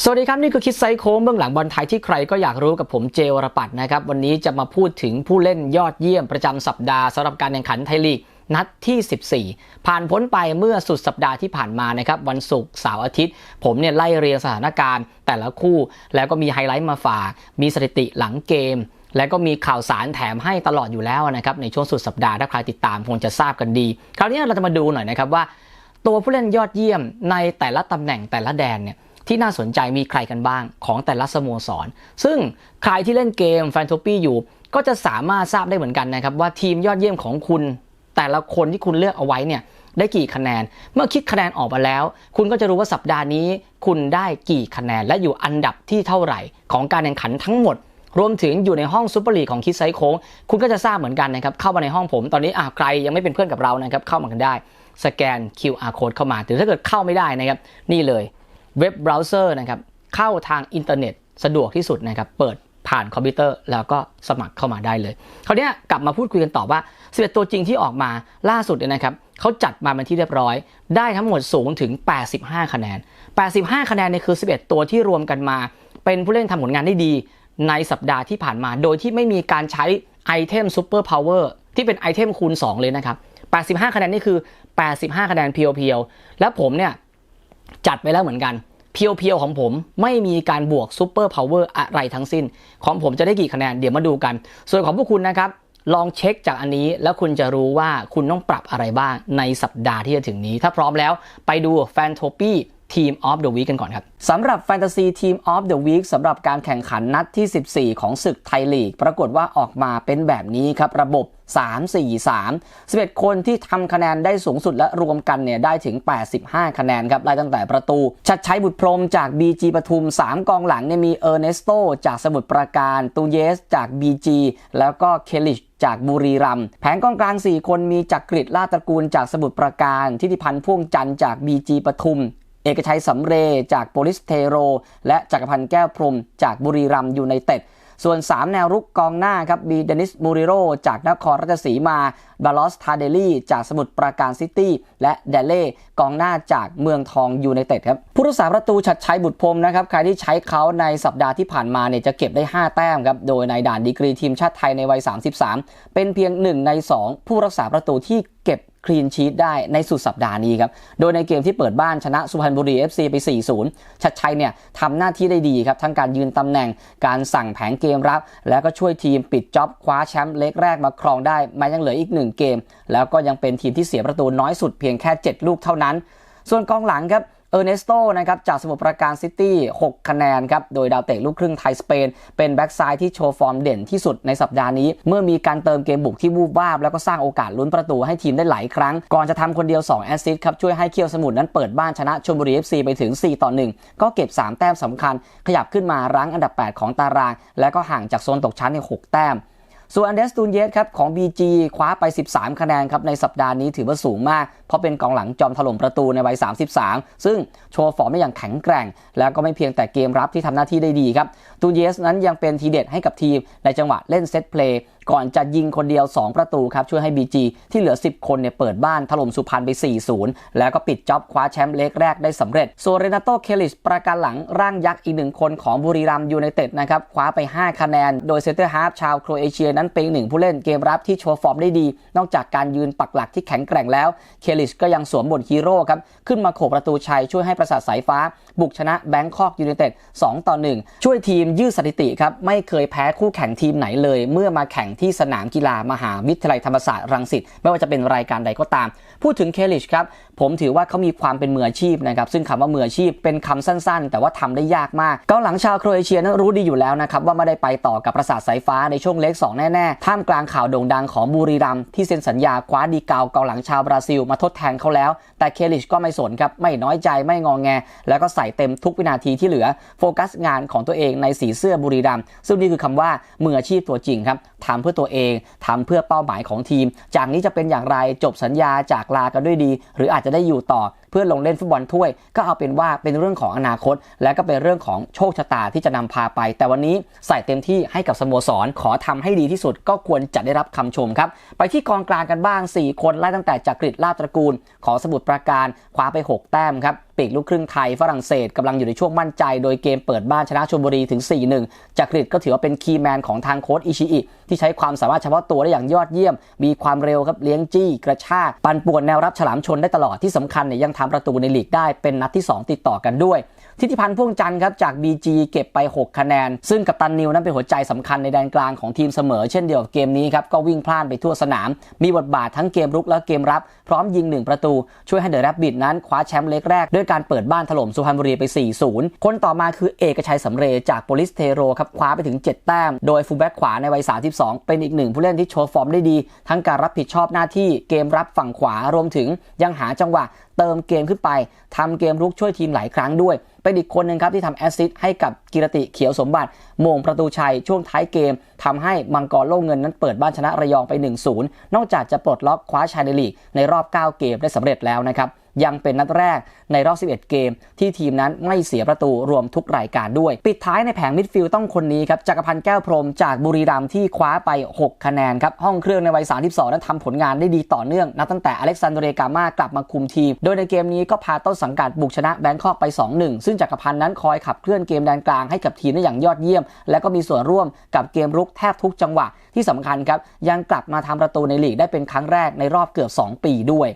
สวัสดีครับ นี่คือคิดไซโค้งเบื้องหลังบอลไทยที่ใครก็อยากรู้กับผมเจวรปัตนะครับ วันนี้จะมาพูดถึงผู้เล่นยอดเยี่ยมประจำสัปดาห์สำหรับการแข่งขันไทยลีกนัดที่ 14 ผ่านพ้นไปเมื่อสุดสัปดาห์ที่ผ่านมานะครับ วันศุกร์เสาร์อาทิตย์ ผมเนี่ยไล่เรียงสถานการณ์แต่ละคู่ แล้วก็มีไฮไลท์มาฝาก มีสถิติหลังเกม แล้วก็มีข่าวสารแถมให้ตลอดอยู่แล้วนะครับในช่วงสุดสัปดาห์ถ้าใครติดตามคงจะทราบกันดี คราวนี้เราจะมาดูหน่อยนะครับว่า ตัวผู้เล่นยอดเยี่ยมในแต่ละตำแหน่งแต่ละแดนเนี่ย ที่น่าสนใจมีใครกันบ้างของแต่ละสโมสร ซึ่งใครที่เล่นเกมแฟนโทปี้อยู่ ก็จะสามารถทราบได้เหมือนกันนะครับ ว่าทีมยอดเยี่ยมของคุณ แต่ละคนที่คุณเลือกเอาไว้เนี่ยได้กี่คะแนน เมื่อคิดคะแนนออกมาแล้ว คุณก็จะรู้ว่าสัปดาห์นี้ คุณได้กี่คะแนน และอยู่อันดับที่เท่าไหร่ ของการแข่งขันทั้งหมด รวมถึงอยู่ในห้องซูเปอร์ลีกของคิดไซโค้งคุณก็จะทราบเหมือนกันนะครับ เข้ามาในห้องผมตอนนี้อ่าใครยังไม่เป็นเพื่อนกับเรานะครับ เข้ามากันได้ สแกน QR code เข้ามาหรือถ้าเกิดเข้าไม่ได้นะครับ นี่เลย เว็บเบราว์เซอร์นะครับเข้าทางอินเทอร์เน็ตสะดวกที่สุดนะครับเปิดผ่านคอมพิวเตอร์แล้วก็สมัครเข้ามาได้เลยคราวนี้กลับมาพูดคุยกันต่อว่า 11 ตัวจริงที่ออกมาล่าสุดเนี่ยนะครับเขาจัดมาเป็นที่เรียบร้อย ได้ทั้งหมดสูงถึง 85 คะแนน 85 คะแนนเนี่ยคือ 11 ตัวที่รวมกันมา เป็นผู้เล่นทำผลงานได้ดี ในสัปดาห์ที่ผ่านมา โดยที่ไม่มีการใช้ไอเทมซูเปอร์พาวเวอร์ที่เป็นไอเทมคูณ 2 เลยนะครับ 85 คะแนนนี่คือ 85 คะแนนเพียวๆ แล้วผมเนี่ย จัดไปแล้วเหมือนกัน เพียวๆของผมไม่มีการบวกซูเปอร์พาวเวอร์อะไรทั้งสิ้น ของผมจะได้กี่คะแนนเดี๋ยวมาดูกัน ส่วนของพวกคุณนะครับ ลองเช็คจากอันนี้แล้วคุณจะรู้ว่าคุณต้องปรับอะไรบ้างในสัปดาห์ที่จะถึงนี้ ถ้าพร้อมแล้วไปดูแฟนโทปี้ทีมออฟเดอะวีกันก่อนครับสำหรับแฟนตาซีทีมออฟเดอะวีคสำหรับการแข่งขันนัดที่ 14 ของศึกไทยลีก ปรากฏว่าออกมาเป็นแบบนี้ครับระบบ 3 4 3 11 คนที่ทำคะแนนได้สูงสุดและรวมกันเนี่ยได้ถึง 85 คะแนนครับไล่ตั้งแต่ประตู ชัดชัยบุตรพรมจาก BG ปทุม 3 กองหลังเนี่ยมีเออร์เนสโตจากสมุทรปราการตูเยสจาก BG แล้วก็เคลิชจากบุรีรัมย์แผงกองกลาง 4 คนมีจักกริดลาตระกูลจากสมุทรปราการ ทิติพันธ์พ่วงจันทร์จาก BG ปทุมเอกชัยสำเรจากโปลิสเทโร และจักรพันธ์แก้วพรมจากบุรีรัมย์ยูไนเต็ด ส่วน 3 แนวรุกกองหน้าครับมีเดนิสมูริโรจากนครราชสีมาบาลอสทาเดลี่จากสมุทรปราการซิตี้และเดเล่กองหน้าจากเมืองทองยูไนเต็ดครับผู้รักษาประตูชัดชัยบุตรพรมนะครับใครที่ใช้เขาในสัปดาห์ที่ผ่านมาเนี่ยจะเก็บได้ 5 แต้มครับโดยในด่านดีกรีทีมชาติไทยในวัย 33 เป็นเพียง 1 ใน 2 ผู้รักษาประตูที่ เก็บคลีนชีตได้ในสุดสัปดาห์นี้ครับ โดยในเกมที่เปิดบ้านชนะสุพรรณบุรี FC ไป 4-0 ชัดชัยเนี่ยทำหน้าที่ได้ดีครับ ทั้งการยืนตำแหน่ง การสั่งแผงเกมรับ แล้วก็ช่วยทีมปิดจ็อบคว้าแชมป์เล็กแรกมาครองได้ มายังเหลืออีก1เกม แล้วก็ยังเป็นทีมที่เสียประตูน้อยสุดเพียงแค่ 7 ลูกเท่านั้น ส่วนกองหลังครับ เออร์เนสโตนะครับจากสมุทรปราการซิตี้ 6 คะแนนครับ โดยดาวเตะลูกครึ่งไทยสเปน เป็นแบ็กซ้ายที่โชว์ฟอร์มเด่นที่สุดในสัปดาห์นี้ เมื่อมีการเติมเกมบุกที่วูบวาบ แล้วก็สร้างโอกาสลุ้นประตูให้ทีมได้หลายครั้ง ก่อนจะทำคนเดียว 2 แอสซิสต์ครับ ช่วยให้เคียวสมุทรนั้นเปิดบ้านชนะชลบุรี FC ไปถึง 4 ต่อ 1 ก็เก็บ 3 แต้มสำคัญ ขยับขึ้นมารั้งอันดับ 8 ของตาราง แล้วก็ห่างจากโซนตกชั้นใน6แต้ม ส่วนอันเดสตูนเยสครับของ BG คว้าไป 13 คะแนนครับในสัปดาห์นี้ถือว่าสูงมาก เพราะเป็นกองหลังจอมถล่มประตูในวัย 33 ซึ่งโชว์ฟอร์มได้อย่างแข็งแกร่ง แล้วก็ไม่เพียงแต่เกมรับที่ทำหน้าที่ได้ดีครับตูนเยสนั้นยังเป็นทีเด็ดให้กับทีมในจังหวะเล่นเซตเพลย์ก่อนจะยิงคนเดียว 2 ประตูครับ ช่วยให้ BG ที่เหลือ 10 คนเนี่ยเปิดบ้านถล่มสุพรรณไป 4-0 แล้วก็ปิดจ็อบคว้าแชมป์เล็กแรกได้สำเร็จส่วนเรนาโตเคลิสประการหลังร่างยักษ์อีกหนึ่งคนของบุรีรัมยูไนเต็ดนะครับคว้าไป 5 คะแนน โดยเซนเตอร์ฮาร์ฟชาวโครเอเชียนั้นเป็นหนึ่งผู้เล่นเกมรับที่โชว์ฟอร์มได้ดี นอกจากการยืนปักหลักที่แข็งแกร่งแล้วเคลิสก็ยังสวมบทฮีโร่ครับขึ้นมาโขกประตูชัยช่วยให้ประสาทสายฟ้า บุกชนะแบงคอกยูไนเต็ด2ต่อ1ช่วยทีมยืดสถิติครับไม่เคยแพ้คู่แข่งทีมไหนเลย เมื่อมาแข่งที่สนามกีฬามหาวิทยาลัยธรรมศาสตร์รังสิตไม่ว่าจะเป็นรายการใดก็ตาม พูดถึงเคลิชครับผมถือว่าเขามีความเป็นมืออาชีพนะครับซึ่งคำว่ามืออาชีพเป็นคำสั้น ๆ แต่ว่าทำได้ยากมากเกาหลังชาวโครเอเชียนั้นรู้ดีอยู่แล้วนะครับว่าไม่ได้ไปต่อกับประสาทสายฟ้าในช่วงเล็ก2แน่ๆท่ามกลางข่าวโด่งดังของบุรีรัมย์ที่เซ็นสัญญาคว้าดีกาวเกาหลังชาวบราซิล มาทดแทนเขาแล้ว แต่เคลิชก็ไม่สนครับไม่น้อยใจไม่งองแง แล้วก็ใส่เต็มทุกวินาทีที่เหลือโฟกัสงานของตัวเองในสีเสื้อบุรีรัมย์ซึ่งนี่คือคำว่ามืออาชีพตัวจริงครับทำเพื่อตัวเองทำเพื่อเป้าหมายของทีม จากนี้จะเป็นอย่างไรจบสัญญาจากลากันด้วยดี หรืออาจจะได้อยู่ต่อ เพื่อลงเล่นฟุตบอลถ้วย ก็เอาเป็นว่าเป็นเรื่องของอนาคต และก็เป็นเรื่องของโชคชะตาที่จะนำพาไป แต่วันนี้ใส่เต็มที่ให้กับสโมสรขอทำให้ดีที่สุด ก็ควรจะได้รับคำชมครับ ไปที่กองกลางกันบ้าง 4 คนไล่ตั้งแต่จักริดลาดตระกูล ของสมุทรปราการคว้าไป 6 แต้มครับปีกลูกครึ่งไทยฝรั่งเศสกำลังอยู่ในช่วงมั่นใจ โดยเกมเปิดบ้านชนะชลบุรีถึง 4-1 จากกรีฑก็ถือว่าเป็นคีย์แมนของทางโค้ชอิชิอิที่ใช้ความสามารถเฉพาะตัวได้อย่างยอดเยี่ยม มีความเร็วครับเลี้ยงจี้กระชากปันป่วนแนวรับฉลามชนได้ตลอดที่สำคัญเนี่ยยังทำประตูในลีกได้เป็นนัดที่ 2 ติดต่อกันด้วย ทิติพันธ์พ่วงจันทร์ครับจาก BG เก็บไป 6 คะแนน ซึ่งกัปตันนิวนั้นเป็นหัวใจสำคัญในแดนกลางของทีมเสมอ เช่นเดียวกับเกมนี้ครับก็วิ่งพล่านไปทั่วสนาม มีบทบาททั้งเกมรุกและเกมรับ พร้อมยิง 1 ประตู ช่วยให้เดอะแรบบิทนั้นคว้าแชมป์เล็กแรกด้วยการเปิดบ้านถล่มสุพรรณบุรีไป 4-0 คนต่อมาคือเอกชัยสำเรจากโปลิสเทโรครับคว้าไปถึง 7 แต้ม โดยฟูลแบ็กขวาในวัย 32 เป็นอีกหนึ่งผู้เล่นที่โชว์ฟอร์มได้ดี ทั้งการรับผิดชอบหน้าที่เกมรับฝั่งขวารวมถึงยังหาจังหวะเติมเกมขึ้นไปทำเกมรุกช่วยทีมหลายครั้งด้วย เป็นอีกคนหนึ่งครับที่ทำแอสซิสต์ให้กับกิรติเขียวสมบัติมงประตูชัยช่วงท้ายเกมทำให้มังกรโล่เงินนั้นเปิดบ้านชนะระยองไป 1-0 นอกจากจะปลดล็อกคว้าชัยในลีกในรอบ 9 เกมได้สำเร็จแล้วนะครับ ยังเป็นนัดแรกในรอบ 11 เกม ที่ทีมนั้นไม่เสียประตูรวมทุกรายการด้วย ปิดท้ายในแผงมิดฟิลด์ต้องคนนี้ครับจักรพันธ์แก้วพรมจากบุรีรัมย์ที่คว้าไป 6 คะแนนครับห้องเครื่องในวัย 32 นั้นทำผลงานได้ดีต่อเนื่องนับตั้งแต่อเล็กซานโดเรกามากลับมาคุมทีม โดยในเกมนี้ก็พาต้นสังกัดบุกชนะแบงคอกไป 2-1 ซึ่งจักรพันธ์นั้นคอยขับเคลื่อนเกมแดนกลางให้กับทีมได้อย่างยอดเยี่ยม และก็มีส่วนร่วมกับเกมรุกแทบทุกจังหวะที่สำคัญครับยังกลับมาทำประตูในลีกได้เป็นครั้งแรกในรอบเกือบ 2 ปีด้วย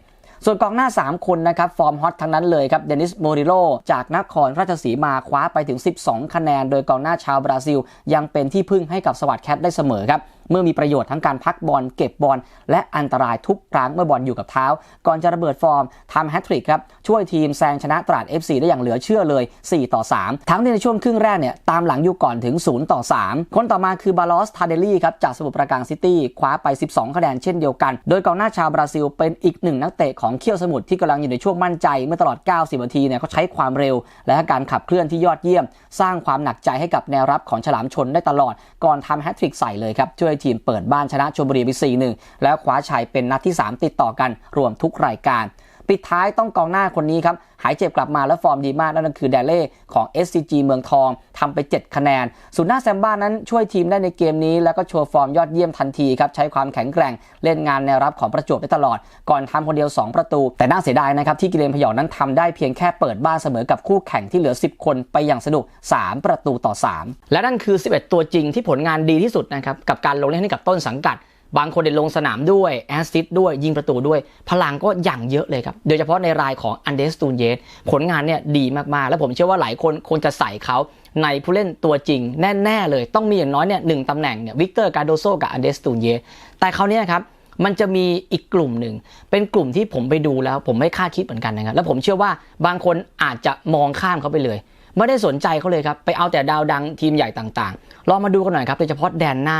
ส่วนกองหน้า 3 คนนะครับ ฟอร์มฮอตทั้งนั้นเลยครับ เดนิสโมริโลจากนครราชสีมาคว้าไปถึง 12 คะแนน โดยกองหน้าชาวบราซิล ยังเป็นที่พึ่งให้กับสวัสดแคทได้เสมอครับ เมื่อมีประโยชน์ทั้งการพักบอลเก็บบอลและอันตรายทุกครั้งเมื่อบอลอยู่กับเท้า ก่อนจะระเบิดฟอร์มทำแฮตทริกครับช่วยทีมแซงชนะตราด FC ได้อย่างเหลือเชื่อเลย 4 ต่อ 3 ทั้งในช่วงครึ่งแรกเนี่ยตามหลังอยู่ก่อนถึง 0 ต่อ 3 คนต่อมาคือบาลอสทาเดลี่ครับจากสมุทรปราการซิตี้คว้าไป 12 คะแนนเช่นเดียวกัน โดยกองหน้าชาวบราซิลเป็นอีกหนึ่งนักเตะของเขี้ยวสมุทรที่กำลังอยู่ในช่วงมั่นใจเมื่อตลอด 90 นาทีเนี่ยเขาใช้ความเร็ว และการขับเคลื่อนที่ยอดเยี่ยม สร้างความหนักใจให้กับแนวรับของฉลามชนได้ตลอดก่อนทำแฮตทริกใส่เลยครับช่วยทีมเปิดบ้านชนะชลบุรีไป4-1 แล้วคว้าชัยเป็นนัดที่ 3 ติดต่อกันรวมทุกรายการ ปิดท้ายต้องกองหน้าคนนี้ครับ หายเจ็บกลับมาแล้วฟอร์มดีมาก นั่นก็คือแดเล่ของ SCG เมืองทองทำไป 7 คะแนนส่วนหน้าแซมบ้านั้นช่วยทีมได้ในเกมนี้ แล้วก็โชว์ฟอร์มยอดเยี่ยมทันทีครับ ใช้ความแข็งแกร่งเล่นงานแนวรับของประจวบได้ตลอด ก่อนทำคนเดียว 2 ประตู แต่น่าเสียดายนะครับที่กิเลนพยองนั้นทำได้เพียงแค่เปิดบ้านเสมอกับคู่แข่งที่เหลือ 10 คนไปอย่างสนุก 3 ประตูต่อ 3 และนั่นคือ 11 ตัวจริงที่ผลงานดีที่สุดนะครับกับการลงเล่นให้กับต้นสังกัด บางคนเด่นลงสนามด้วยแอสซิสด้วยยิงประตูด้วย พลังก็อย่างเยอะเลยครับ โดยเฉพาะในรายของอันเดสตูนเยสผลงานเนี่ยดีมากๆ และผมเชื่อว่าหลายคนควรจะใส่เขาในผู้เล่นตัวจริงแน่ ๆ เลย ต้องมีอย่างน้อยเนี่ยหนึ่งตำแหน่งเนี่ยวิกเตอร์กาโดโซกับอันเดสตูนเยสแต่เขาวเนี่ยครับมันจะมีอีกกลุ่มหนึ่ง เป็นกลุ่มที่ผมไปดูแล้ว ผมไม่คาดคิดเหมือนกันนะครับ แล้วผมเชื่อว่าบางคนอาจจะมองข้ามเขาไปเลย ไม่ได้สนใจเขาเลยครับ ไปเอาแต่ดาวดังทีมใหญ่ต่างๆ ลองมาดูกันหน่อยครับ โดยเฉพาะแดนหน้า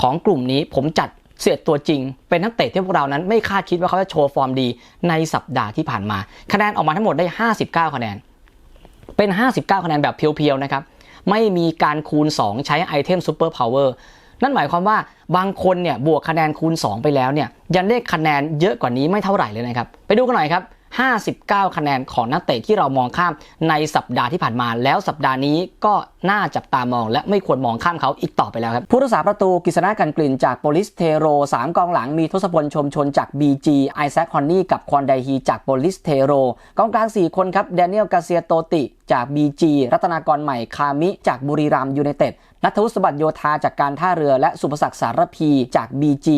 ของกลุ่มนี้ผมจัด เสียตัวจริง เป็นนักเตะที่พวกเรานั้นไม่คาดคิดว่าเขาจะโชว์ฟอร์มดีในสัปดาห์ที่ผ่านมา คะแนนออกมาทั้งหมดได้ 59 คะแนน เป็น 59 คะแนนแบบเพียวๆนะครับ ไม่มีการคูณ 2 ใช้ไอเทมซูเปอร์พาวเวอร์นั่นหมายความว่าบางคนเนี่ยบวกคะแนนคูณ 2 ไปแล้วเนี่ยยังได้คะแนนเยอะกว่านี้ไม่เท่าไหร่เลยนะครับ ไปดูกันหน่อยครับ 59 คะแนนของนักเตะที่เรามองข้ามในสัปดาห์ที่ผ่านมา แล้วสัปดาห์นี้ก็ น่าจับตามอง และไม่ควรมองข้ามเขาอีกต่อไปแล้วครับ ผู้รักษาประตูกฤษณะกันกลิ่นจากโปลิสเทโร 3 กองหลังมีทศพลชมชนจาก BG ไอแซคฮอนนี่กับควอนไดฮีจากโปลิสเทโร กองกลาง 4 คนครับแดเนียลกาเซียโตติจาก BG รัตนากรใหม่คามิ จากบุรีรัมยูไนเต็ดนัทวุฒิสบัติโยธาจากการท่าเรือและสุภศักดิ์สารพีจาก BG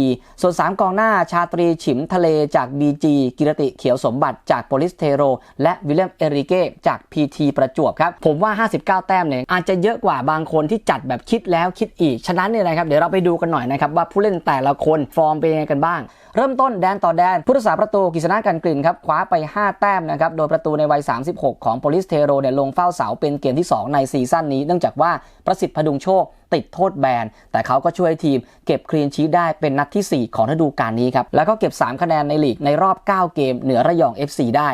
ส่วน 3 กองหน้าชาตรีฉิมทะเลจาก BG กิรติเขียวสมบัติจากโปลิสเทโร และวิลเลียมเอริเกจาก PT ประจวบครับผมว่า 59 แต้มเนี่ยอาจจะเยอะกว่าบางคนที่จัดแบบคิดแล้วคิดอีก ฉะนั้นเนี่ยนะครับเดี๋ยวเราไปดูกันหน่อยนะครับว่าผู้เล่นแต่ละคนฟอร์มเป็นยังไงกันบ้าง เริ่มต้นแดนต่อแดนผู้รักษาประตูกฤษณะกันกลิ่นครับคว้าไป 5 แต้มนะครับโดยประตูในวัย 36 ของโปลิสเทโรเนี่ยลงเฝ้าเสาเป็นเกมที่ 2 ในซีซั่นนี้ เนื่องจากว่าประสิทธิ์พดุงโชคติดโทษแบน แต่เขาก็ช่วยทีมเก็บคลีนชีได้เป็นนัดที่ 4 ของฤดูกาลนี้ครับแล้วก็เก็บ 3 คะแนนในลีกในรอบ 9 เกมเหนือระยอง FC ได้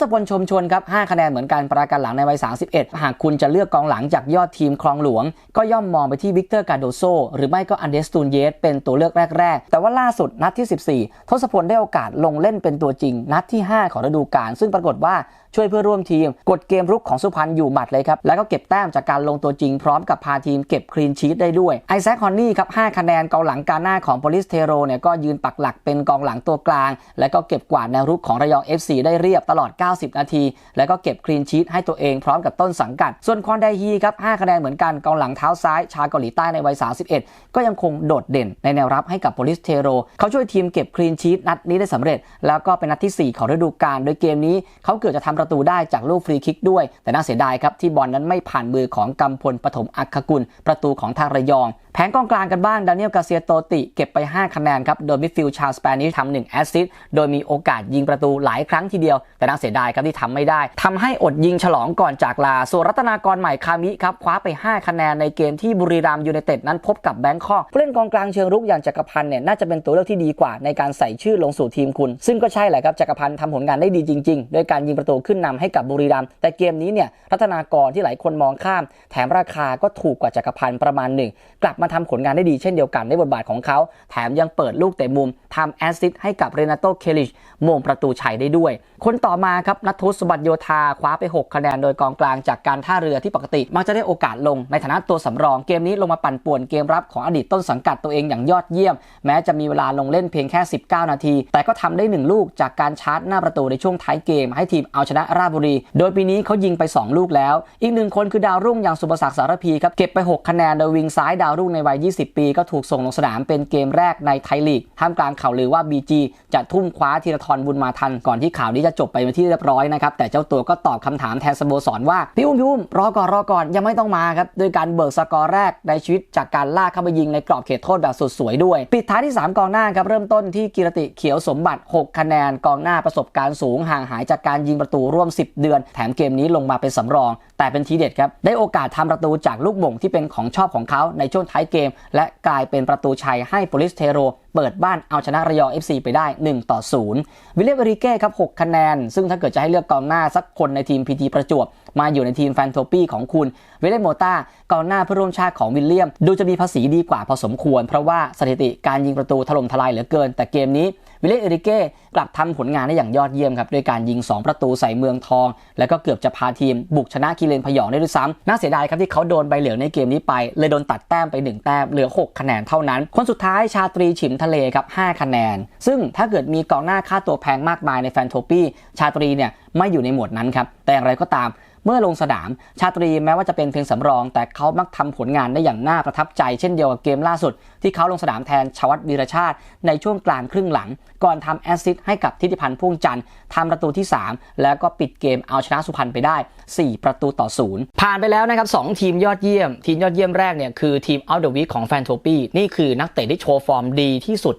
ศพลชมชนครับ5คะแนนเหมือนกันประการหลังในวัย 31 หากคุณจะเลือกกองหลังจากยอดทีมคลองหลวง ก็ย่อมมองไปที่วิกเตอร์กาโดโซหรือไม่ก็อันเดสตูนเยสเป็นตัวเลือกแรก ๆ แต่ว่าล่าสุดนัดที่ 14 ทศพลได้โอกาสลงเล่นเป็นตัวจริง นัดที่ 5 ของฤดูกาลซึ่งปรากฏว่าช่วยเพื่อร่วมทีม กดเกมรุกของสุพรรณอยู่หมัดเลยครับ แล้วก็เก็บแต้มจากการลงตัวจริงพร้อมกับพาทีมเก็บคลีนชีตได้ด้วยไอแซคฮอนนี่ครับ5คะแนนกองหลังการหน้าของโปลิสเทโรเนี่ยก็ยืนปักหลักเป็นกองหลังตัวกลาง แล้วก็เก็บกวาดแนวรุกของระยอง FC ได้เรียบตลอด 90 นาที แล้วก็เก็บคลีนชีตให้ตัวเองพร้อมกับต้นสังกัด ส่วนควอนไดฮีครับ5คะแนนเหมือนกันกองหลังเท้าซ้ายชาเกาหลีใต้ในวัย 31 ก็ยังคงโดดเด่นในแนวรับให้กับโปลิสเทโรเขาช่วยทีมเก็บคลีนชีตนัดนี้ได้สำเร็จ แล้วก็เป็นนัดที่ 4 ของฤดูกาลโดยเกมนี้เขาเกือบจะทำประตูได้จากลูกฟรีคิกด้วย แต่น่าเสียดายครับที่บอลนั้นไม่ผ่านมือของกำพลปฐมอัคคกุลประตูของทางระยองแผงกองกลางกันบ้างดานิเอลกาเซียโตติเก็บไป 5 คะแนนครับ โดยมิดฟิลด์ชาวสเปนิชทำหนึ่งแอสซิสต์โดยมีโอกาสยิงประตูหลายครั้งทีเดียว แต่น่าเสียดายครับที่ทำไม่ได้ทำให้อดยิงฉลองก่อนจากลา ส่วนรัตนากรใหม่คามิครับ คว้าไป 5 คะแนนในเกมที่บุรีรัมยูไนเต็ดนั้นพบกับแบงคอกผู้เล่นกองกลางเชิงรุกอย่างจักรพันธ์เนี่ยน่าจะเป็นตัวเลือกที่ดีกว่าในการใส่ชื่อลงสู่ทีมคุณ ซึ่งก็ใช่แหละครับจักรพันธ์ทำผลงานได้ดีจริงๆด้วยการยิงประตูขึ้นนำให้กับบุรีรัมแต่เกมนี้เนี่ยรัตนากรที่หลายคนมองข้าม แถมราคาก็ถูกกว่าจักรพันธ์ประมาณหนึ่งกลับมาทำผลงานได้ดีเช่นเดียวกันในบทบาทของเขา แถมยังเปิดลูกเตะมุมทำแอสซิสต์ให้กับเรนาโตเคลิชโมงประตูชัยได้ด้วย คนต่อมาครับนัททุสบัตโยธาคว้าไป 6 คะแนนโดยกองกลางจากการท่าเรือที่ปกติ มักจะได้โอกาสลงในฐานะตัวสำรองเกมนี้ลงมาปั่นป่วนเกมรับของอดีตต้นสังกัดตัวเองอย่างยอดเยี่ยม แม้จะมีเวลาลงเล่นเพียงแค่ 19 นาที แต่ก็ทำได้ 1 ลูกจากการชาร์จหน้าประตูในช่วงท้ายเกม ให้ทีมเอาชนะราชบุรี โดยปีนี้เขายิงไป 2 ลูกแล้ว อีกหนึ่งคนคือดาวรุ่งอย่างสุภศักดิ์สารพีครับเก็บไป 6 คะแนนโดยวิงซ้ายดาวรุ่งในวัย 20 ปี ก็ถูกส่งลงสนามเป็นเกมแรกในไทยลีกท่ามกลางข่าวลือว่า BG จะทุ่มคว้าธีรทรบุญมาทันก่อนที่ข่าวนี้จะจบไปเป็นที่เรียบร้อยนะครับ แต่เจ้าตัวก็ตอบคำถามแทนสโมสรว่า พี่อุ้มพี่อุ้มรอก่อนรอก่อนยังไม่ต้องมาครับโดยการเบิกสกอร์แรกในชีวิตจากการลากเข้าไปยิงในกรอบเขตโทษแบบสุดสวยด้วย ปิดท้ายที่ 3 กองหน้าครับเริ่มต้นที่กิรติเขียวสมบัติ 6 คะแนน กองหน้าประสบการณ์สูงห่างหายจากการยิงประตูร่วม 10 เดือน แถมเกมนี้ลงมาเป็นสำรอง แต่เป็นทีเด็ดครับได้โอกาสทำประตูจากลูกบ่งที่เป็นของชอบของเขาในช่วงท้ายเกม และกลายเป็นประตูชัยให้โปลิสเทโร เปิดบ้านเอาชนะระยอง FC ไปได้ 1 ต่อ 0 วิลเลียมเอริเก้ครับ 6 คะแนน ซึ่งถ้าเกิดจะให้เลือกกองหน้าสักคนในทีมพีทีประจวบ มาอยู่ในทีมแฟนโทปี้ของคุณวิลเลียมโมตากองหน้าเพื่อร่วมชาติของวิลเลียม ดูจะมีภาษีดีกว่าพอสมควร เพราะว่าสถิติการยิงประตูถล่มทลายเหลือเกิน แต่เกมนี้วิลเลียมเอริเก้กลับทำผลงานได้อย่างยอดเยี่ยมครับด้วยการยิง 2 ประตูใส่เมืองทอง แล้วก็เกือบจะพาทีมบุกชนะกิเลนพยองได้ด้วยซ้ำน่าเสียดายครับที่เขาโดนใบเหลืองในเกมนี้ไป เลยโดนตัดแต้มไป 1 แต้มเหลือ 6 คะแนนเท่านั้น คนสุดท้ายชาตรีฉิมทะเลครับ5คะแนน ซึ่งถ้าเกิดมีกองหน้าค่าตัวแพงมากมายในแฟนโทปี้ชาตรีเนี่ยไม่อยู่ในหมวดนั้นครับแต่อย่างไรก็ตาม เมื่อลงสนามชาตรีแม้ว่าจะเป็นเพียงสำรอง แต่เขามักทำผลงานได้อย่างน่าประทับใจเช่นเดียวกับเกมล่าสุด ที่เขาลงสนามแทนชวัตวีรชาติ ในช่วงกลางครึ่งหลัง ก่อนทำแอสซิสต์ให้กับทิติพันธ์พ่วงจันทร์ทำประตูที่ 3 แล้วก็ปิดเกมเอาชนะสุพรรณไปได้ 4 ประตูต่อศูนย์ผ่านไปแล้วนะครับ2ทีมยอดเยี่ยม ทีมยอดเยี่ยมแรกเนี่ยคือทีมเอาเดอะวีของแฟนโทปี้นี่คือนักเตะที่โชว์ฟอร์มดีที่สุด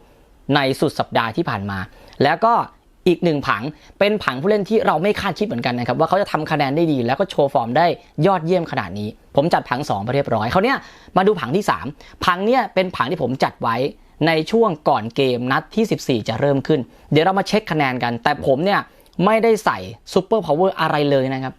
ในสุดสัปดาห์ที่ผ่านมา แล้วก็ อีกหนึ่งผังเป็นผังผู้เล่นที่เราไม่คาดคิดเหมือนกันนะครับว่าเขาจะทำคะแนนได้ดี แล้วก็โชว์ฟอร์มได้ยอดเยี่ยมขนาดนี้ ผมจัดผัง2ไปเรียบร้อยเขาเนี่ยมาดูผังที่ 3 ผังเนี่ยเป็นผังที่ผมจัดไว้ในช่วงก่อนเกมนัดที่ 14 จะเริ่มขึ้น เดี๋ยวเรามาเช็คคะแนนกัน แต่ผมเนี่ยไม่ได้ใส่ซูเปอร์พาวเวอร์อะไรเลยนะครับ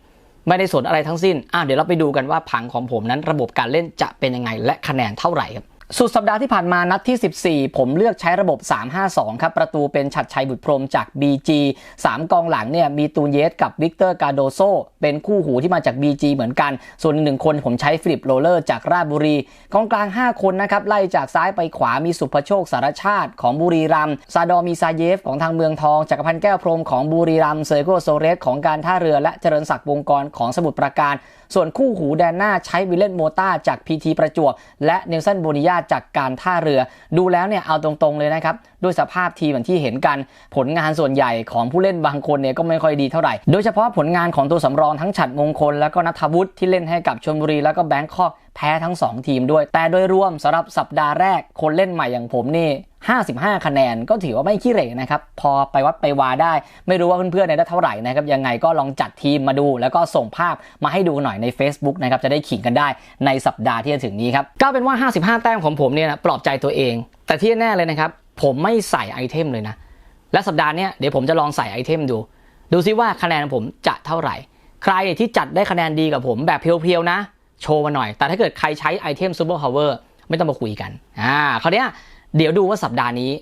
ไม่ได้สนอะไรทั้งสิ้นอะเดี๋ยวเราไปดูกันว่าผังของผมนั้นระบบการเล่นจะเป็นยังไงและคะแนนเท่าไหร่ครับ สุดสัปดาห์ที่ผ่านมานัดที่ 14 ผมเลือกใช้ระบบ 3-5-2 ครับ ประตูเป็นชัดชัยบุตรพรมจาก BG 3 กองหลังเนี่ยมีตูนเยสกับวิกเตอร์กาโดโซ เป็นคู่หูที่มาจาก BG เหมือนกัน ส่วนหนึ่งคนผมใช้ฟิลิปโรเลอร์จากราชบุรี กองกลาง 5 คนนะครับ ไล่จากซ้ายไปขวามีสุภโชคสารชาติของบุรีรัมซาดอมีซาเยฟของทางเมืองทองจักรพันธ์แก้วพรมของบุรีรัมเซอร์โกโซเรสของการท่าเรือและเจริญศักดิ์วงกรของสมุทรปราการ ส่วนคู่หูแดนหน้าใช้วิลเลนโมต้าจากพีทีประจวบและเนลสันโบนิยาจากการท่าเรือ ดูแล้วเนี่ยเอาตรงๆเลยนะครับ ด้วยสภาพทีมที่เห็นกัน ผลงานส่วนใหญ่ของผู้เล่นบางคนเนี่ยก็ไม่ค่อยดีเท่าไหร่ โดยเฉพาะผลงานของตัวสำรองทั้งฉัดมงคล แล้วก็นัทวุฒิที่เล่นให้กับชลบุรีแล้วก็แบงคอกแพ้ทั้ง 2 ทีมด้วย แต่โดยรวมสำหรับสัปดาห์แรกคนเล่นใหม่อย่างผมนี่ 55 คะแนนก็ถือว่าไม่ขี้เหร่นะครับ พอไปวัดไปวาได้ ไม่รู้ว่าเพื่อนๆเนี่ยได้เท่าไหร่นะครับ ยังไงก็ลองจัดทีมมาดู แล้วก็ส่งภาพมาให้ดูหน่อยใน Facebook นะครับ จะได้ขิงกันได้ในสัปดาห์ที่จะถึงนี้ครับ ก็เป็นว่า 55 แต้มของผมเนี่ยนะปลอบใจตัวเอง แต่ที่แน่เลยนะครับ ผมไม่ใส่ไอเทมเลยนะ และสัปดาห์นี้เดี๋ยวผมจะลองใส่ไอเทมดู ดูซิว่าคะแนนผมจะเท่าไหร่ ใครที่จัดได้คะแนนดีกับผมแบบเพียวๆนะ โชว์มาหน่อย แต่ถ้าเกิดใครใช้ไอเทมซูเปอร์พาวเวอร์ไม่ต้องมาคุยกัน อ่าคราวเนี้ย เดี๋ยวดูว่าสัปดาห์นี้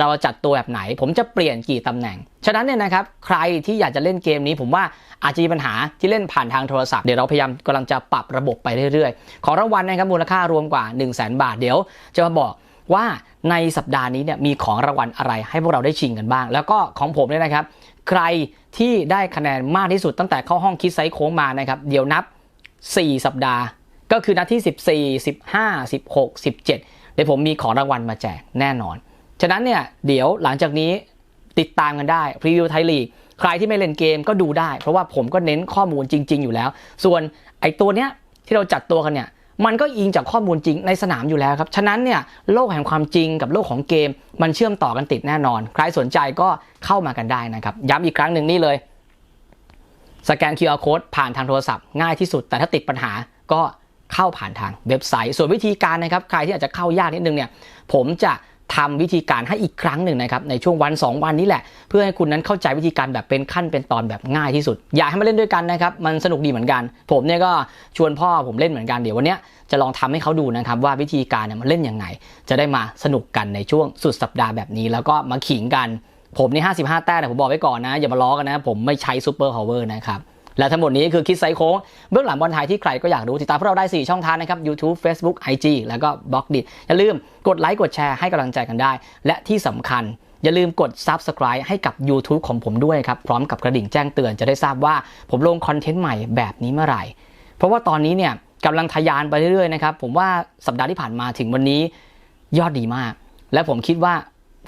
เราจัดตัวแบบไหน ผมจะเปลี่ยนกี่ตำแหน่ง ฉะนั้นเนี่ยนะครับใครที่อยากจะเล่นเกมนี้ ผมว่าอาจจะมีปัญหาที่เล่นผ่านทางโทรศัพท์เดี๋ยวเราพยายามกำลังจะปรับระบบไปเรื่อยๆ ของรางวัลนะครับมูลค่ารวมกว่า 1 0 0 0 0แบาทเดี๋ยวจะมาบอกว่าในสัปดาห์นี้เนี่ยมีของรางวัลอะไรให้พวกเราได้ชิงกันบ้าง แล้วก็ของผมเนี่ยนะครับ ใครที่ได้คะแนนมากที่สุดตั้งแต่เข้าห้องคิดไซส์โค้งมานะครับ เดี๋ยวนับ 4 สัปดาห์ ก็คือนัดที่ 14 15 16 17 เดี๋ยวผมมีของรางวัลมาแจกแน่นอน ฉะนั้นเนี่ยเดี๋ยวหลังจากนี้ติดตามกันได้พรีวิวไทยลีกใครที่ไม่เล่นเกมก็ดูได้ เพราะว่าผมก็เน้นข้อมูลจริง ๆ อยู่แล้ว ส่วนไอ้ตัวเนี้ยที่เราจัดตัวกันเนี่ยมันก็อิงจากข้อมูลจริงในสนามอยู่แล้วครับ ฉะนั้นเนี่ยโลกแห่งความจริงกับโลกของเกม มันเชื่อมต่อกันติดแน่นอน ใครสนใจก็เข้ามากันได้นะครับ ย้ำอีกครั้งหนึ่งนี่เลย สแกน QR Code ผ่านทางโทรศัพท์ง่ายที่สุด แต่ถ้าติดปัญหาก็ เข้าผ่านทางเว็บไซต์ ส่วนวิธีการนะครับใครที่อาจจะเข้ายากนิดนึงเนี่ยผมจะทำวิธีการให้อีกครั้งหนึ่งนะครับในช่วงวัน 2 วันนี้แหละ เพื่อให้คุณนั้นเข้าใจวิธีการแบบเป็นขั้นเป็นตอนแบบง่ายที่สุด อยากให้มาเล่นด้วยกันนะครับมันสนุกดีเหมือนกัน ผมเนี่ยก็ชวนพ่อผมเล่นเหมือนกันเดี๋ยววันนี้จะลองทำให้เขาดูนะครับว่าวิธีการเนี่ยมันเล่นยังไง จะได้มาสนุกกันในช่วงสุดสัปดาห์แบบนี้ แล้วก็มาขิงกัน ผมนี่55 แต้มแต่ผมบอกไว้ก่อนนะอย่ามาล้อกันนะผมไม่ใช้ซูเปอร์พาวเวอร์นะครับ และทั้งหมดนี้คือคิดไซโค้งเบื้องหลังบอลไทยที่ใครก็อยากรู้ติดตามพวกเราได้ 4 ช่องทางนะครับ YouTube Facebook IG แล้วก็บล็อกดิอย่าลืมกดไลค์กดแชร์ให้กำลังใจกันได้ และที่สำคัญอย่าลืมกด Subscribe ให้กับ YouTube ของผมด้วยครับ พร้อมกับกระดิ่งแจ้งเตือนจะได้ทราบว่าผมลงคอนเทนต์ใหม่แบบนี้เมื่อไหร่ เพราะว่าตอนนี้เนี่ยกำลังทะยานไปเรื่อยๆนะครับผมว่าสัปดาห์ที่ผ่านมาถึงวันนี้ยอดดีมาก และผมคิดว่า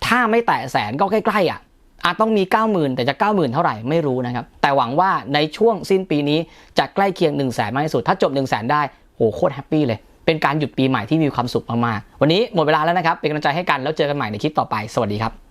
ถ้าไม่แตะแสนก็ใกล้ๆอะ อาจต้องมี 90,000 แต่จะ 90,000 เท่าไหร่ไม่รู้นะครับ แต่หวังว่าในช่วงสิ้นปีนี้จะใกล้เคียง 1 0 0 0 0แสนมากที่สุด ถ้าจบ 1 0 0 0 0แสนได้โหโคตรแฮปปี้เลย เป็นการหยุดปีใหม่ที่มีความสุขมากๆ วันนี้หมดเวลาแล้วนะครับ เป็นกำลังใจให้กันแล้วเจอกันใหม่ในคลิปต่อไป สวัสดีครับ